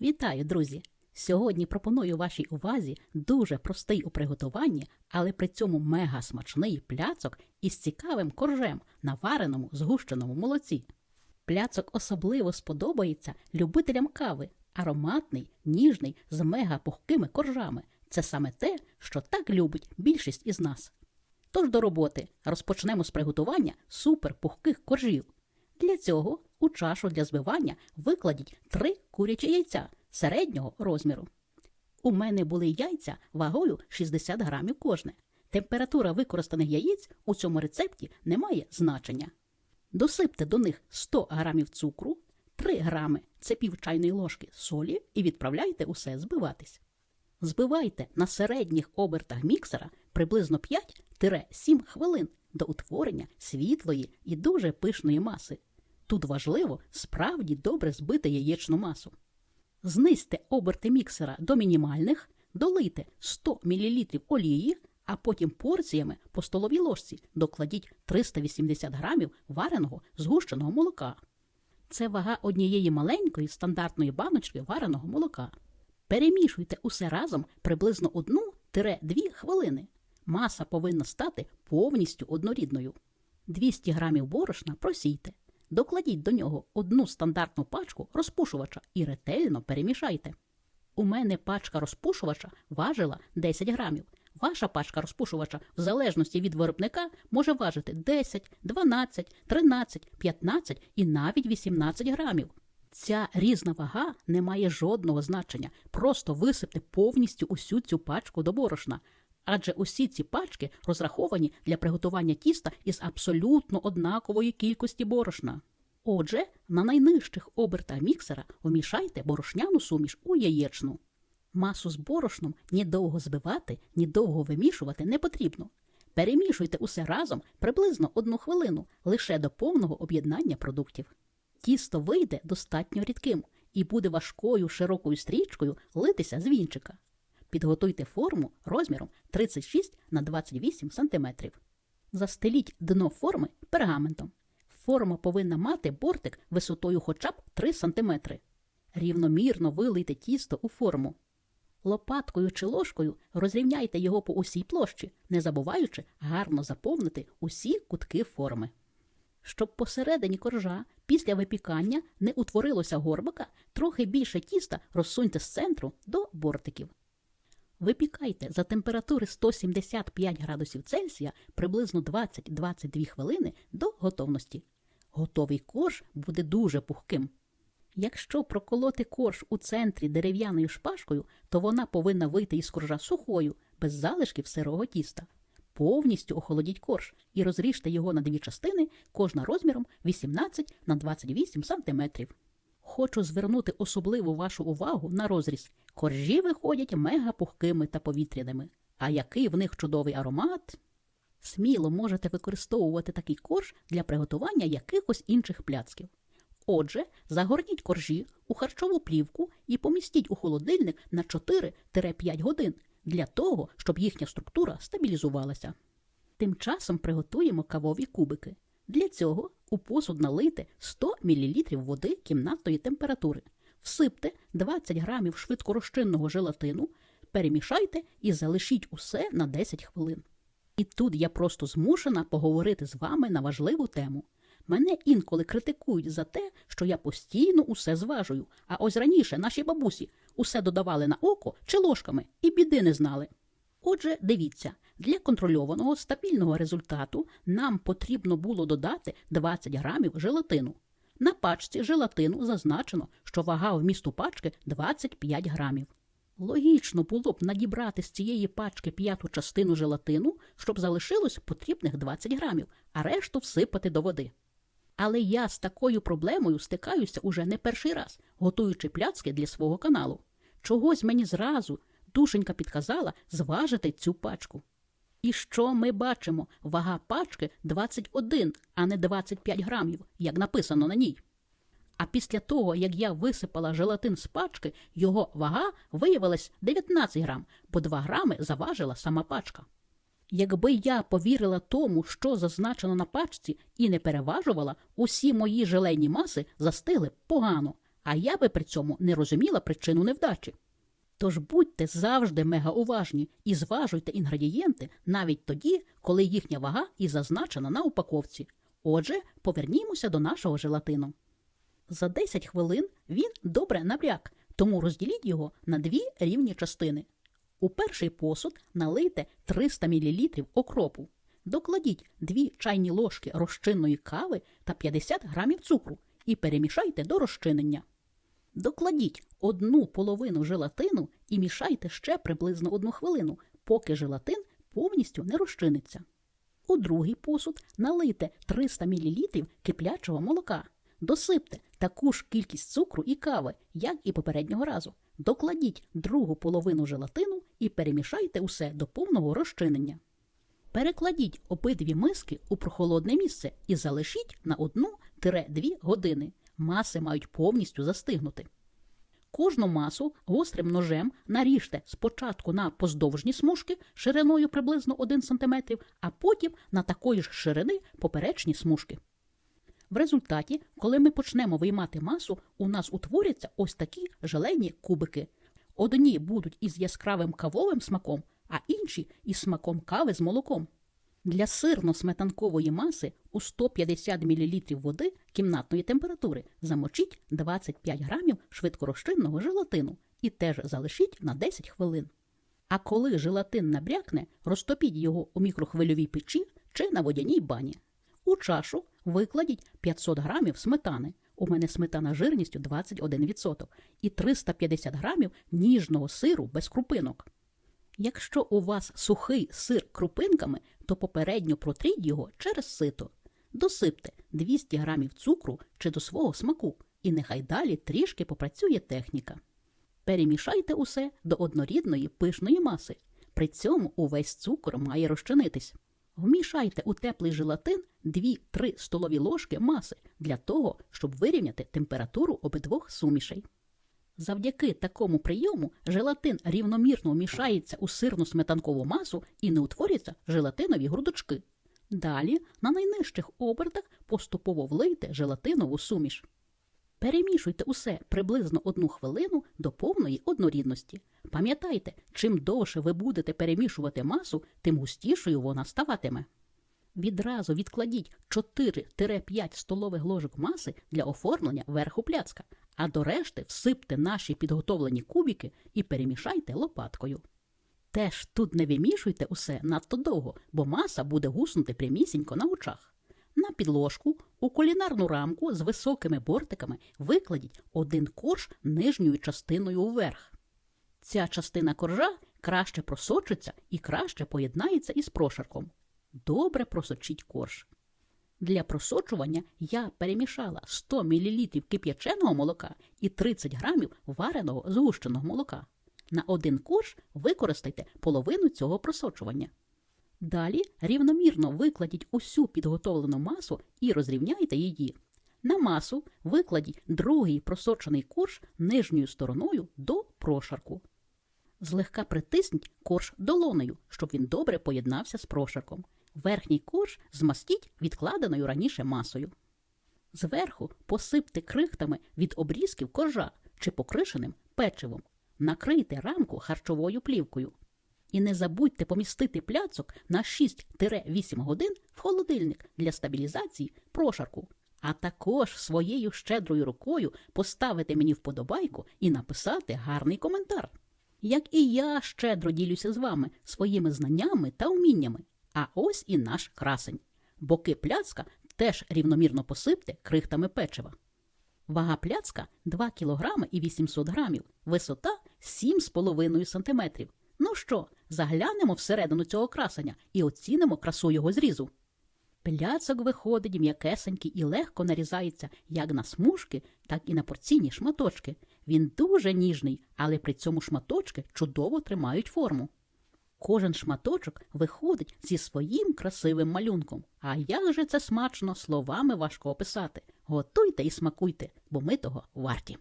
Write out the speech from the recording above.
Вітаю, друзі! Сьогодні пропоную вашій увазі дуже простий у приготуванні, але при цьому мега смачний пляцок із цікавим коржем на вареному згущеному молоці. Пляцок особливо сподобається любителям кави, ароматний, ніжний, з мега пухкими коржами. Це саме те, що так любить більшість із нас. Тож до роботи розпочнемо з приготування супер пухких коржів. Для цього у чашу для збивання викладіть три курячі яйця середнього розміру. У мене були яйця вагою 60 грамів кожне. Температура використаних яєць у цьому рецепті не має значення. Досипте до них 100 грамів цукру, 3 грами це пів чайної ложки солі і відправляйте усе збиватись. Збивайте на середніх обертах міксера приблизно 5-7 хвилин до утворення світлої і дуже пишної маси. Тут важливо справді добре збити яєчну масу. Знизьте оберти міксера до мінімальних, долийте 100 мл олії, а потім порціями по столовій ложці докладіть 380 грамів вареного згущеного молока. Це вага однієї маленької стандартної баночки вареного молока. Перемішуйте усе разом приблизно 1-2 хвилини. Маса повинна стати повністю однорідною. 200 грамів борошна просійте. Докладіть до нього одну стандартну пачку розпушувача і ретельно перемішайте. У мене пачка розпушувача важила 10 грамів. Ваша пачка розпушувача, в залежності від виробника, може важити 10, 12, 13, 15 і навіть 18 грамів. Ця різна вага не має жодного значення. Просто висипте повністю усю цю пачку до борошна. Адже усі ці пачки розраховані для приготування тіста із абсолютно однакової кількості борошна. Отже, на найнижчих обертах міксера вмішайте борошняну суміш у яєчну. Масу з борошном ні довго збивати, ні довго вимішувати не потрібно. Перемішуйте усе разом приблизно одну хвилину лише до повного об'єднання продуктів. Тісто вийде достатньо рідким і буде важкою широкою стрічкою литися з вінчика. Підготуйте форму розміром 36 на 28 см. Застеліть дно форми пергаментом. Форма повинна мати бортик висотою хоча б 3 см. Рівномірно вилийте тісто у форму. Лопаткою чи ложкою розрівняйте його по усій площі, не забуваючи гарно заповнити усі кутки форми. Щоб посередині коржа після випікання не утворилося горбика, трохи більше тіста розсуньте з центру до бортиків. Випікайте за температури 175 градусів Цельсія приблизно 20-22 хвилини до готовності. Готовий корж буде дуже пухким. Якщо проколоти корж у центрі дерев'яною шпажкою, то вона повинна вийти із коржа сухою, без залишків сирого тіста. Повністю охолодіть корж і розріжте його на дві частини, кожна розміром 18 на 28 см. Хочу звернути особливу вашу увагу на розріз. Коржі виходять мега пухкими та повітряними. А який в них чудовий аромат! Сміло можете використовувати такий корж для приготування якихось інших пляцків. Отже, загорніть коржі у харчову плівку і помістіть у холодильник на 4-5 годин для того, щоб їхня структура стабілізувалася. Тим часом приготуємо кавові кубики. Для цього у посуд налийте 100 мл води кімнатної температури, всипте 20 грамів швидкорозчинного желатину, перемішайте і залишіть усе на 10 хвилин. І тут я просто змушена поговорити з вами на важливу тему. Мене інколи критикують за те, що я постійно усе зважую, а ось раніше наші бабусі усе додавали на око чи ложками і біди не знали. Отже, дивіться, для контрольованого стабільного результату нам потрібно було додати 20 грамів желатину. На пачці желатину зазначено, що вага вмісту пачки 25 грамів. Логічно було б надібрати з цієї пачки п'яту частину желатину, щоб залишилось потрібних 20 грамів, а решту всипати до води. Але я з такою проблемою стикаюся уже не перший раз, готуючи пляцки для свого каналу. Чогось мені зразу душенька підказала зважити цю пачку. І що ми бачимо? Вага пачки 21, а не 25 грамів, як написано на ній. А після того, як я висипала желатин з пачки, його вага виявилась 19 грам, бо 2 грами заважила сама пачка. Якби я повірила тому, що зазначено на пачці, і не переважувала, усі мої желейні маси застигли погано, а я би при цьому не розуміла причину невдачі. Тож будьте завжди мегауважні і зважуйте інгредієнти навіть тоді, коли їхня вага і зазначена на упаковці. Отже, повернімося до нашого желатину. За 10 хвилин він добре набряк, тому розділіть його на дві рівні частини. У перший посуд налийте 300 мл окропу. Докладіть 2 чайні ложки розчинної кави та 50 грамів цукру і перемішайте до розчинення. Докладіть одну половину желатину і мішайте ще приблизно одну хвилину, поки желатин повністю не розчиниться. У другий посуд налийте 300 мл киплячого молока. Досипте таку ж кількість цукру і кави, як і попереднього разу. Докладіть другу половину желатину і перемішайте усе до повного розчинення. Перекладіть обидві миски у прохолодне місце і залишіть на 1-2 години. Маси мають повністю застигнути. Кожну масу гострим ножем наріжте спочатку на поздовжні смужки шириною приблизно 1 см, а потім на такої ж ширини поперечні смужки. В результаті, коли ми почнемо виймати масу, у нас утворяться ось такі желейні кубики. Одні будуть із яскравим кавовим смаком, а інші із смаком кави з молоком. Для сирно-сметанкової маси у 150 мл води кімнатної температури замочіть 25 грамів швидкорозчинного желатину і теж залишіть на 10 хвилин. А коли желатин набрякне, розтопіть його у мікрохвильовій печі чи на водяній бані. У чашу викладіть 500 грамів сметани. У мене сметана жирністю 21% і 350 грамів ніжного сиру без крупинок. Якщо у вас сухий сир крупинками, то попередньо протріть його через сито. Досипте 200 грамів цукру чи до свого смаку, і нехай далі трішки попрацює техніка. Перемішайте усе до однорідної пишної маси. При цьому увесь цукор має розчинитись. Вмішайте у теплий желатин 2-3 столові ложки маси для того, щоб вирівняти температуру обидвох сумішей. Завдяки такому прийому желатин рівномірно вмішається у сирну сметанкову масу і не утворюються желатинові грудочки. Далі на найнижчих обертах поступово влийте желатинову суміш. Перемішуйте усе приблизно одну хвилину до повної однорідності. Пам'ятайте, чим довше ви будете перемішувати масу, тим густішою вона ставатиме. Відразу відкладіть 4-5 столових ложок маси для оформлення верху пляцка, а до решти всипте наші підготовлені кубики і перемішайте лопаткою. Теж тут не вимішуйте усе надто довго, бо маса буде гуснути прямісінько на очах. На підложку у кулінарну рамку з високими бортиками викладіть один корж нижньою частиною вверх. Ця частина коржа краще просочиться і краще поєднається із прошарком. Добре просочіть корж. Для просочування я перемішала 100 мл кип'яченого молока і 30 грамів вареного згущеного молока. На один корж використайте половину цього просочування. Далі рівномірно викладіть усю підготовлену масу і розрівняйте її. На масу викладіть другий просочений корж нижньою стороною до прошарку. Злегка притисніть корж долонею, щоб він добре поєднався з прошарком. Верхній корж змастіть відкладеною раніше масою. Зверху посипте крихтами від обрізків коржа чи покришеним печивом. Накрийте рамку харчовою плівкою. І не забудьте помістити пляцок на 6-8 годин в холодильник для стабілізації прошарку, а також своєю щедрою рукою поставити мені вподобайку і написати гарний коментар. Як і я щедро ділюся з вами своїми знаннями та вміннями. А ось і наш красень. Боки пляцка теж рівномірно посипте крихтами печива. Вага пляцка 2 кг і 800 грамів, висота 7,5 см. Ну що, заглянемо всередину цього красення і оцінимо красу його зрізу. Пляцок виходить м'якесенький і легко нарізається як на смужки, так і на порційні шматочки. Він дуже ніжний, але при цьому шматочки чудово тримають форму. Кожен шматочок виходить зі своїм красивим малюнком. А як же це смачно словами важко описати. Готуйте і смакуйте, бо ми того варті.